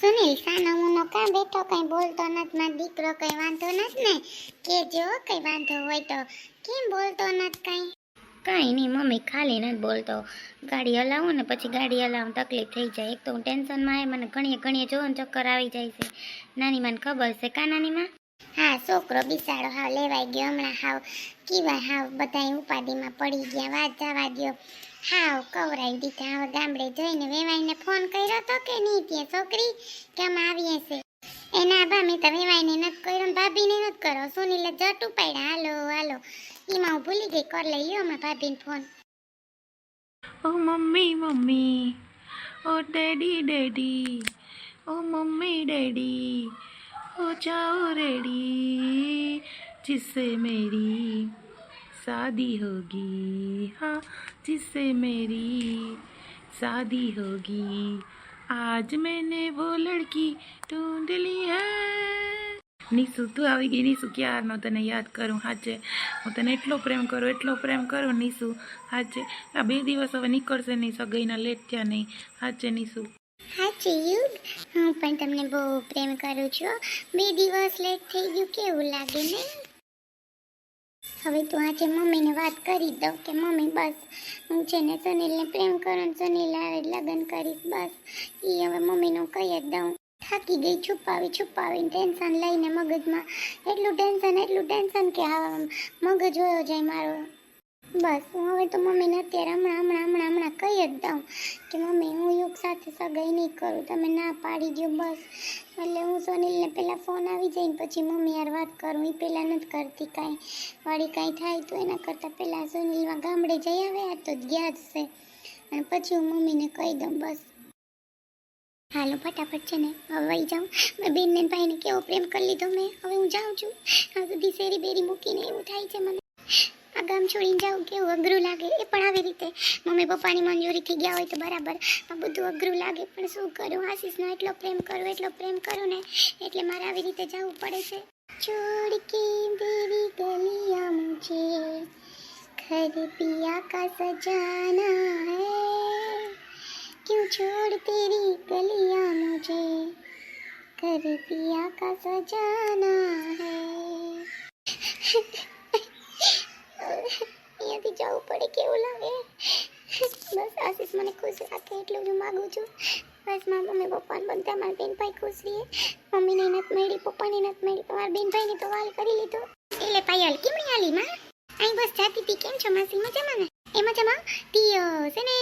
સુનિલ સાનો મુનો કાં બેઠો કઈ બોલતો નથી, મારો દીકરો કઈ વાંધો નથી ને? કે જો કઈ વાંધો હોય તો? કેમ બોલતો નથી કઈ? કાંઈ નહીં, મમ્મી ખાલી નથી બોલતો. ગાડી હલાવું ને પછી ગાડી હલાવું તકલીફ થઈ જાય. એક તો હું ટેન્શનમાં આવે, મને ઘણીએ ઘણીએ જોવો ને ચક્કર આવી જાય છે. નાની મને ખબર છે કા નાની માં? હા, છોકરો બિસાડો, હાવ લેવાઈ ગયો. હમણાં હાવ કીવા હાવ બધાય ઉપાધિમાં પડી ગયા. વાત જવા ગયો હાવ કવરાઈ દીધા. હવે ગામડે જઈને વેવાઈને ફોન કર્યો તો કે નહીં ત્યાં છોકરી કેમ આવી હશે એના બા મેં તો વેવાઈને નથી કર્યો ભાભીને નથી કરો સુનીલે જટ ઉપાડ્યા. હાલો હાલો. એમાં હું ભૂલી ગઈ. કર લઈ હમણાં ભાભીને ફોન. ઓ મમ્મી મમ્મી. ઓ ડેડી ડેડી. ઓ મમ્મી, ડેડી. हो जाओ रेडी जिससे मेरी शादी होगी हाँ जिससे मेरी शादी होगी आज मैंने वो लड़की ढूंढ ली है નીસુ તું આવી ગઈ નીસુ ક્યારનો તને યાદ કરું હાચે હું તને એટલો પ્રેમ કરું એટલો પ્રેમ કરું નીસુ હાચે આ બે દિવસ હવે નીકળશે નહીં સગાઈના લેટ થયા નહીં હાચે નીસુ સાચી યુગ હું પણ તમને બહુ પ્રેમ કરું છું. બે દિવસ લેટ થઈ ગયું, કેવું લાગે ને? હવે તો આજે મમ્મીને વાત કરી દઉં કે, મમ્મી, બસ. હું છે ને સુનિલને પ્રેમ કરું સુનિલ આવે લગ્ન કરીશ, બસ. એ હવે મમ્મીનું કહી જ દઉં. થાકી ગઈ, છુપાવી, છુપાવીને ટેન્શન લઈને મગજમાં. એટલું ટેન્શન એટલું ટેન્શન કે હા મગજ હોયો જાય મારો. બસ, હું હવે તો મમ્મીને અત્યારે હમણાં હમણાં હમણાં હમણાં કહી જ દઉં કે મમ્મી, હું યુગ સાથે સગાઈ નહીં કરું, તમે ના પાડી દો બસ. એટલે હું સોનિલને પહેલાં ફોન આવી જઈને પછી મમ્મી યાર વાત કરું એ પહેલાં નથી કરતી કાંઈ. વળી કાંઈ થાય તો એના કરતાં પહેલાં સોનિલમાં ગામડે જઈ આવે, આ તો ગયા જ છે. અને પછી હું મમ્મીને કહી દઉં, બસ. હાલો, ફટાફટ છે ને, હવે વહી જાઉં. મેં બેનને ભાઈને કેવો પ્રેમ કરી લીધો, મેં. હવે હું જાઉં છું. આ સુધી શેરી બેરી મૂકીને એવું થાય છે મને. આ ગામ છોડીને જાઉં કેવું અઘરું લાગે એ પણ આવી રીતે. મમ્મી પપ્પાની મંજૂરીથી ગયા હોય તો બરાબર. આ બધું અઘરું લાગે. પણ શું કરું? આશીષનો એટલો પ્રેમ કરું, એટલો પ્રેમ કરું ને, એટલે મારે આવી રીતે જવું પડે છે. છોડ કે દેવી ગલિયા મુજે घर पिया का सजाना है क्यों छोड़ तेरी गलिया मुझे घर पिया ખુશ રાખે એટલું જ માગું છું. બસ મારા મમ્મી પપ્પાને બધા મારા બેન ભાઈ ખુશ રહીએ. મમ્મીને નત મળી, પપ્પાને નથી મળી મારા બેન ભાઈને તો વાલ કરી લીધો. એટલે પાયલ કેમણી આલી માં? અહીં બસ જાતી હતી કેમ છો માસી? મજામાં ને? એ મજામાં? તી છે ને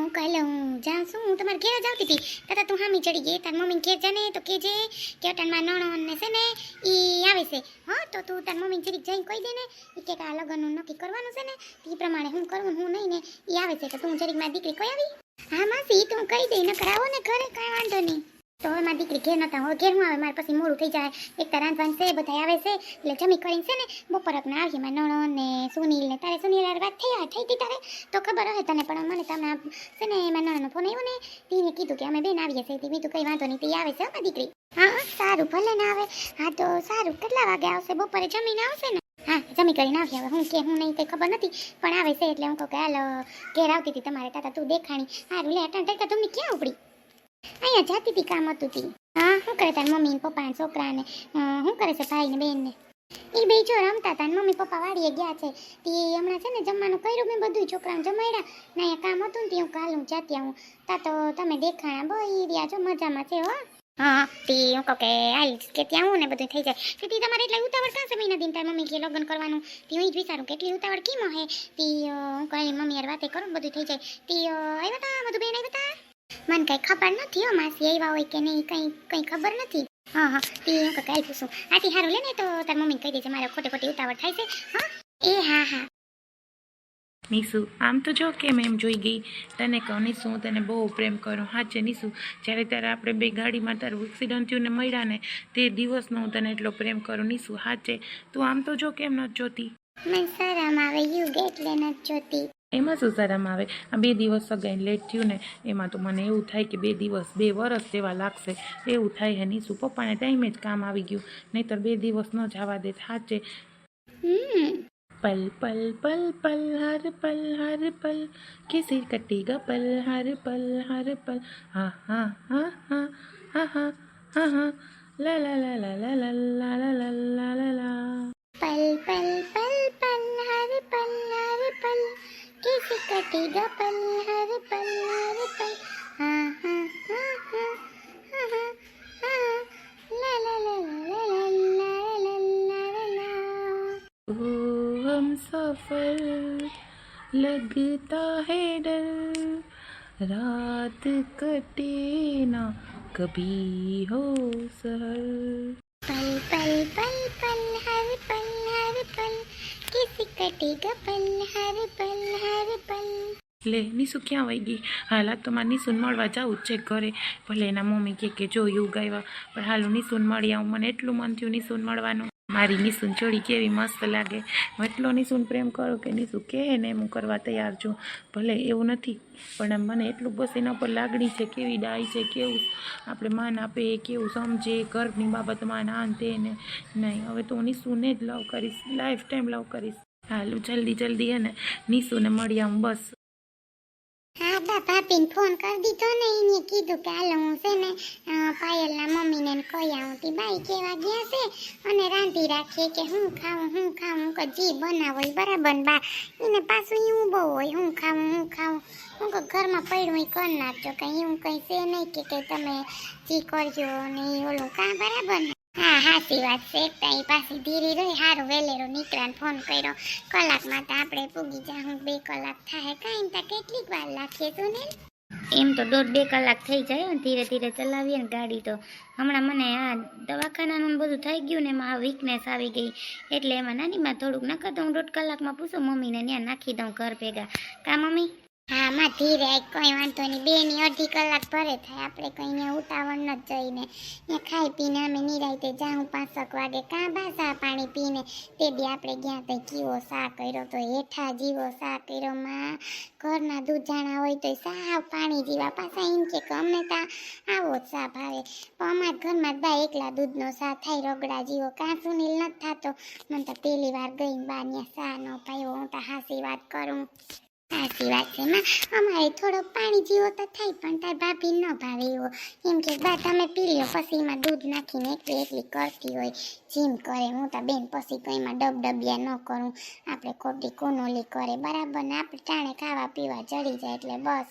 હું કાલે હું જાઉં છું, હું તમારા ઘેર જ આવતી હતી તથા તું હામી ચડી ગઈ, તાર મમ્મી ઘેર જાને, તો કેજે કે અટાણમાં ને છે ને એ આવે છે. હા, તો તું તાર મમ્મી જરીક જઈને કહી દે ને એ કે આ લગ્નનું નક્કી કરવાનું છે ને એ પ્રમાણે હું કરવું હું નહીં ને એ આવે છે, તો તું જરીક મારી દીકરી કઈ આવી? હા માસી તું કહી દઈ નકર આવો ને ઘરે કાંઈ વાંધો નહીં. તો હવે મારી દીકરી ઘેર નતા હવે ઘેર આવે મારે પછી મોડું થઈ જાય. એક તો રાંધવાનું છે બધા આવે છે એટલે જમી કરીને છે ને બપોરક ને આવીએ મારા નણો ને સુનિલ ને તારે સુનિલ યાર વાત થઈ થઈ હતી તારે? તો ખબર હશે તને પણ મને તમને છે ને મારા નણંદનો ફોન આવ્યો ને તીને કીધું કે અમે બેન આવીએ છીએ તી બીજું કંઈ વાંધો નહીં તે આવે છે મારી દીકરી. હા, સારું ભલે ના આવે. હા તો સારું કેટલા વાગે આવશે? બપોરે જમીને આવશે ને? હા, જમી કરીને આવી હવે. હું કે, હું નહીં કંઈ ખબર નથી, પણ આવે છે એટલે હું કહું કે, હાલ, ઘેર આવતી હતી તમારે, તાતા તું દેખાણી. સારું લે, અટાણ ટકા તમને ક્યાં ઉપડી? અહીંયા જાતી હતી, કામ હતું તી. હા, શું કરે તાર મમ્મી ને પપ્પા ને છોકરાને? શું કરે છે ભાઈ ને બેન ને એ બે જો રમતા હતા મમ્મી પપ્પા વાડીએ ગયા છે. તે હમણાં છે ને જમવાનું કર્યું મેં બધું છોકરાને જમાડ્યા. ના અહીંયા કામ હતું ને તે હું કાલ હું જાતી આવું. તા તો તમે દેખાણા બહુ રહ્યા છો, મજામાં છે હો. હા તે હું કહું કે આવીશ કે ત્યાં હું ને બધું થઈ જાય. તો તે તમારે એટલે ઉતાવળ કાં મહિના દિન તાર મમ્મી કે લગ્ન કરવાનું. તે હું જ વિચારું કે એટલી ઉતાવળ કેમ હે? તે હું કહી મમ્મી યાર વાતે કરું બધું થઈ જાય. તે આવ્યા તા બધું બેન આવ્યા તા? મને કંઈ ખબર નથી હો માસી આવ્યા હોય કે નહીં, કંઈ કંઈ ખબર નથી. હા હા તે હું કાલ પૂછું આથી સારું લે ને તો તાર મમ્મી કહી દેજે, મારે ખોટે ખોટી ઉતાવળ થાય છે. હા? એ, હા હા. નીસુ. આમ તો જો કેમ એમ જોઈ ગઈ? તને કહું નીસુ હું તને બહુ પ્રેમ કરું. હાચે નીસુ. જ્યારે ત્યારે આપણે બે ગાડીમાં તારું એક્સિડન્ટ થયું ને મળ્યા ને તે દિવસનો હું તને એટલો પ્રેમ કરું. નીસુ હાચે. તું આમ તો જો કેમ નથી જોતી? મને શરમ આવે. યુગ એટલે નથી જોતી. એમાં શું શરમ આવે? આ બે દિવસ સગાઈને લેટ થયું ને એમાં તો મને એવું થાય કે બે દિવસ બે વરસ જેવા લાગશે. એવું થાય હે નીસુ. પપ્પાને ટાઈમે જ કામ આવી ગયું. નહીંતર બે દિવસ ન જવા દે સાચે पल पल पल पल हर पल हर पल किसी कटेगा पल हर पल हर पल हा हा हा हा हा हा हा हा ला ला ला ला ला ला ला ला ला ला ला ला पल पल पल पल हर पल हर पल किसी कटेगा पल हर लगता है डर रात कटे ना कभी हो सहर पल पल पल पल हर पल हर पल कैसे कटेगा पल हर पल हर पल લે નીસુ ક્યાં વહી ગઈ હાલ આ તો મારે નીસુને મળવા જવું જ છે ઘરે ભલે એના મમ્મી કે કે જો યુગ આવ્યા પણ હાલ હું નીસુને મળી આવું મને એટલું મન થયું નીસુને મળવાનું મારી નીસુન જોડી કેવી મસ્ત લાગે. હું એટલો નીસુન પ્રેમ કરું કે નીસુ કે ને હું કરવા તૈયાર છું. ભલે એવું નથી, પણ આમ મને એટલું બસ એના પર લાગણી છે, કેવી ડાય છે, કેવું આપણે માન આપે, કેવું સમજે, ઘરની બાબતમાં નાન તે ને નહીં. હવે તો હું નિશુને જ લવ કરીશ, લાઈફ ટાઈમ લવ કરીશ. હાલ, જલ્દી જલ્દી હે ને નીસુને મળી આવું બસ. હા બા ભાભીને ફોન કરી દીધો ને એને કીધું કે હાલો હું છે ને પાયલના મમ્મીને કહી આવું તી બાઈ કેવા ગયા છે? અને રાંધી રાખીએ કે હું ખાવું હું ખાવું કહું, જે બનાવો એ બરાબર બા? એને પાછું એવું બહુ હોય હું ખાવું હું ખાવું હું કહું, ઘરમાં પડ્યું એ કરી નાખજો. કંઈ એવું કંઈ છે નહીં કે કે તમે જે કરજો ને એ ઓલું કા બરાબર હા હાચી વાત છે. ઈ પાછી ધીરી રહી, હારું વેલેરો નીકળાને ફોન કર્યો. કલાકમાં તો આપણે પૂગી જાઉં બે કલાક થાય. કાંઈ તો કેટલીક વાર લાગશે ને? એમ તો દોઢ બે કલાક થઈ જાય ને ધીરે ધીરે ચલાવીએ ને ગાડી તો. હમણાં મને આ દવાખાનાનું બધું થઈ ગયું ને એમાં વીકનેસ આવી ગઈ. એટલે એમાં નાનીમાં થોડુંક નકર તો હું દોઢ કલાકમાં પૂછું મમ્મીને ત્યાં નાખી દઉં ઘર ભેગા. કા મમ્મી? હા માં ધીરે કોઈ વાંધો નહીં. બે ની અઢી કલાક ભરે થાય. આપણે કંઈ ને ઉતાવળ ન જઈને. ત્યાં ખાઈ પીને અમે નિરાયતે જાઉં પાંચક વાગે. કાં બાસા પાણી પીને? તે દી આપણે ગયા તો કીવો સા કર્યો તો હેઠા જીવો સા કર્યો માં. ઘરના દૂધ જાણા હોય તો સાવ પાણી જીવા. પાછા એમ કે અમને તા આવો જ સા ભાવે. પણ અમારા ઘરમાં બા એકલા દૂધનો સા થાય, રગડા જીવો. કાં સુનીલ નથી થતો. મને તો પહેલી વાર ગઈ બા ત્યાં સા ન પાયો. હું તો હાસી વાત કરું. સાચી વાત છે માં અમારે થોડો પાણી જેવો તો થાય પણ તાર ભાભી ન ભાવે એવો. એમ કે બા, તમે પી લ્યો પછી એમાં દૂધ નાખીને એકલી એકલી કરતી હોય, જીમ કરે, હું તો બેન પછી એમાં ડબડબિયા ન કરું. આપણે ખોટી કોનોલી કરે, બરાબર ને? આપણે ટાણે ખાવા પીવા ચડી જાય એટલે બસ.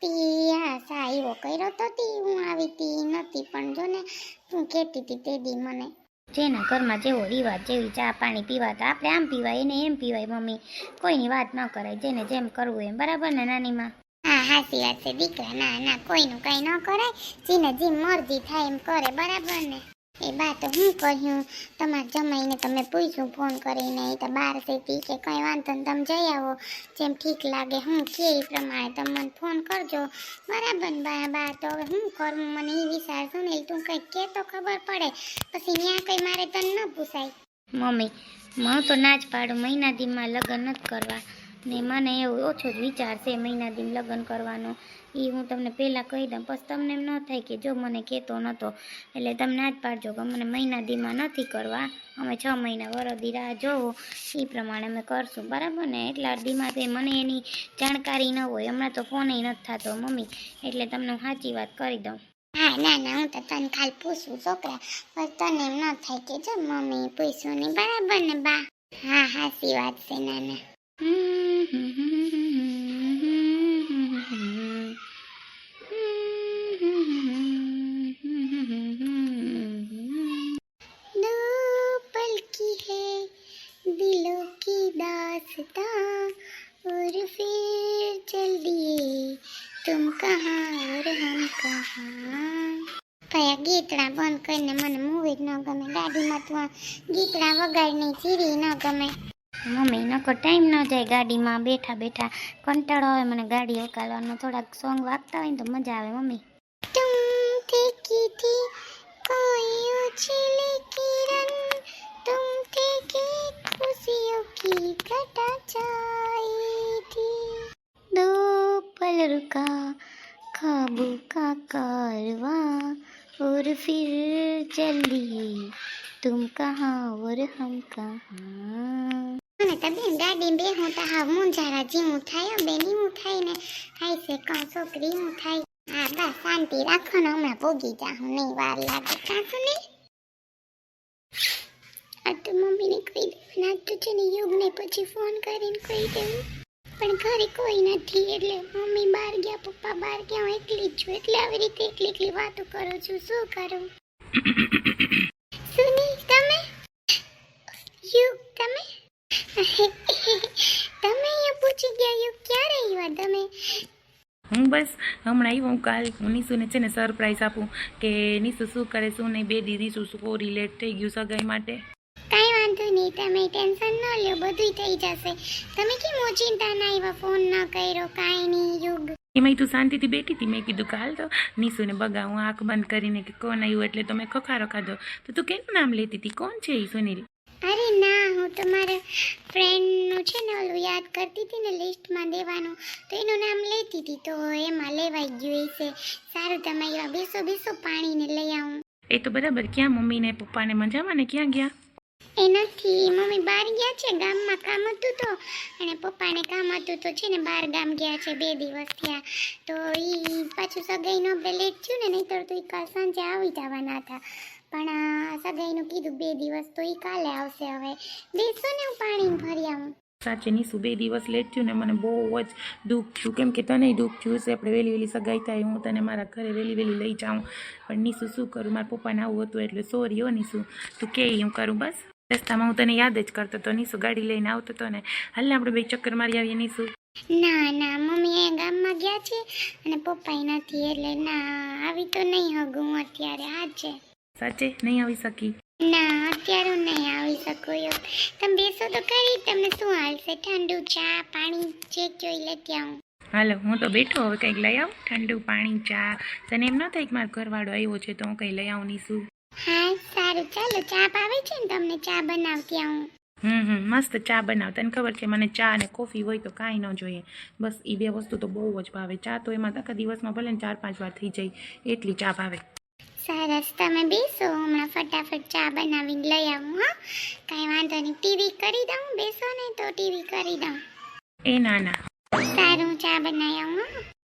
તી સા, એવો કર્યો તો તી, હું આવી તી નથી. પણ જો ને, તું કહેતી હતી તે દી મને જેના ઘરમાં જેવો રિવાજ, જેવી ચા પાણી પીવાતા આપણે આમ પીવાય એને એમ પીવાય મમ્મી. કોઈની વાત ન કરાય, જેને જેમ કરવું એમ. બરાબર ને નાનીમાં? હા, હાસી વાત છે, દીકરા. ના ના, કોઈનું કઈ ન કરાય. જેને જેમ મરજી થાય એમ કરે. બરાબર ને? એ બા તો હું કહ્યું? તમારા જમાઈને તમે પૂછ્યું ફોન કરીને. એ તો બાર સેતી કે કંઈ વાંધો ને તમે જઈ આવો. જેમ ઠીક લાગે, હું કે એ પ્રમાણે. તમે મને ફોન કરજો. બરાબર બા બા, તો હવે હું કરું? મને એ વિચાર ને તું કંઈક કે તો ખબર પડે. પછી ત્યાં કંઈ મારે તને ન પૂછાય. મમ્મી હું તો ના જ પાડું. મહિના દીમાં લગ્ન નથી કરવા. ને મને એવો ઓછો જ વિચાર છે મહિના દિન લગ્ન કરવાનો. એ હું તમને પહેલાં કહી દઉં, પછી તમને એમ ન થાય કે જો મને કહેતો નહોતો એટલે તમને જ પાડજો કે મને મહિના દીમાં નથી કરવા. અમે છ મહિના વરદી રાહ જોવો. એ પ્રમાણે અમે કરશું. બરાબર ને? એટલા દીમાં તે મને એની જાણકારી ન હોય. હમણાં તો ફોન નથી થતો, મમ્મી. એટલે તમને સાચી વાત કરી દઉં. હા, ના ના, હું તો તને ખાલી પૂછું, છોકરા. પણ તને એમ ન થાય કે જો મમ્મી પૂછ્યું નહીં બરાબર ને બા? હા સાચી વાત છે નાના दो पल की है दिलों की दास्तां और फिर चल दिए तुम कहाँ और हम कहाँ કયા ગીતડા બંધ કરીને મને મૂવી જ ન ગમે ગાડીમાં તો આ ગીતડા વગાડીને ચીરી ન ગમે મમ્મી નકો ટાઈમ ન જાય ગાડીમાં બેઠા બેઠા કંટાળો આવે મને ગાડી હકાલવાનો થોડાક સોંગ વાગતા હોય ને તો મજા આવે મમ્મી तुम थे की थी कोई उछली किरण तुम थे की खुशियों की घटा छाई थी दो पल रुका ख्वाबों का कारवां और फिर चलिए तुम कहाँ और हम कहाँ મને તો બેન ગાડી બે હું તો હા મુંજારા જેવું થાય બેની હું થાય ને થાય છે કાં છોકરી હું થાય હા બસ શાંતિ રાખો ને હમણાં ભોગી જાઉં નહીં વાર લાગે. કાંસુ ને? આ તો મમ્મીને કહી દેવું તો છે ને યુગને પછી ફોન કરીને કહી દેવું. પણ ઘરે કોઈ નથી એટલે મમ્મી બહાર ગયા પપ્પા બહાર ગયા હું એકલી જ છું. એટલે આવી રીતે એકલી એકલી વાતો કરું છું શું કરું? સુની તમે? યુગ તમે? તમે અહીંયા પૂછી ગયા યુ ક્યારે આવ્યા તમે? હું બસ હમણાં આવ્યો હું કાલ હું નીસુને છે ને સરપ્રાઈઝ આપું કે નિશુ શું કરે શું નહીં બે દીદી શું શું રિલેટ થઈ ગયું સગાઈ માટે. કાંઈ વાંધો નહીં તમે ટેન્શન ન લ્યો બધું થઈ જશે. તમે કેમ ઓચિંતા ના આવ્યા ફોન ન કર્યો કાંઈ નહીં યુગ. એમાં તું શાંતિથી બેઠી હતી મેં કીધું કાલ તો નિશુને બગા હું આંખ બંધ કરીને કે કોણ આવ્યું એટલે તો મેં ખખારો ખાધો તો તું કેનું નામ લેતી હતી? કોણ છે એ સુનિલ અરે ના હું તો મારા ફ્રેન્ડનું છે ને ઓલું યાદ કરતી હતી ને લિસ્ટમાં દેવાનું તો એનું નામ લેતી હતી તો એમાં લેવાઈ ગયું છે સારું તમે આવ્યા બેસો બેસો પાણીને લઈ આવું. એ તો બરાબર ક્યાં મમ્મીને પપ્પાને મજામાં ને ક્યાં ગયા? એ નથી મમ્મી બહાર ગયા છે ગામમાં કામ હતું તો અને પપ્પાને કામ હતું તો છે ને બહાર ગામ ગયા છે બે દિવસ થયા. તો એ પાછું સગાઈનો આપણે લેટ થયું ને નહીંતર તો એ કાલ સાંજે આવી જવાના હતા. પણ આ સગાઈનું કીધું બે દિવસ તો એ કાલે આવશે હવે. બેસો ને હું પાણી ભરી આવું. સાચે નીસુ બે દિવસ લેટ થયું ને મને બહુ જ દુઃખ થયું. કેમ કે તને દુઃખ થયું છે આપણે વહેલી વહેલી સગાઈ થાય હું તને મારા ઘરે વહેલી વહેલી લઈ જાઉં. પણ નીસુ શું કરું? મારા પપ્પાને આવું હતું એટલે સોરી હો નીસુ. તું કે હું કરું બસ. રસ્તામાં હું તને યાદ જ કરતો હતો નીસુ ગાડી લઈને આવતો હતો ને. હાલ આપણે બે ચક્કર મારી આવીએ નીસુ. ના ના મમ્મી એ ગામમાં ગયા છે અને પપ્પાએ નથી એટલે ના આવી તો નહીં હગું અત્યારે. આ છે. સાચે? નહીં આવી શકી. ના અત્યારે હું નહીં આવી શકું યો તમે બેસો તો કરી તમને શું હાલશે? ઠંડુ ચા પાણી જે જોઈ લેતી આવું. હાલો હું તો બેઠો હવે કંઈક લઈ આવું. ઠંડુ પાણી ચા. તને એમ ન થાય કે મારો ઘરવાળો આવ્યો છે તો હું કંઈ લઈ આવું શું? હા સારું ચાલો ચા પાવે છે ને તમને ચા બનાવતી આવું. હમ હમ મસ્ત ચા બનાવ. તને ખબર છે મને ચા અને કોફી હોય તો કાંઈ ન જોઈએ. બસ એ બે વસ્તુ તો બહુ જ ભાવે. ચા તો એમાં આખા દિવસમાં ભલે ને ચાર પાંચ વાર થઈ જાય એટલી ચા ભાવે. સરસ. તમે બેસો હમણાં ફટાફટ ચા બનાવીને લઈ આવું હા. કાંઈ વાંધો નહીં. ટીવી કરી દઉં બેસો ને તો ટીવી કરી દઉં. એ ના ના. સારું ચા બનાવી આવું હં?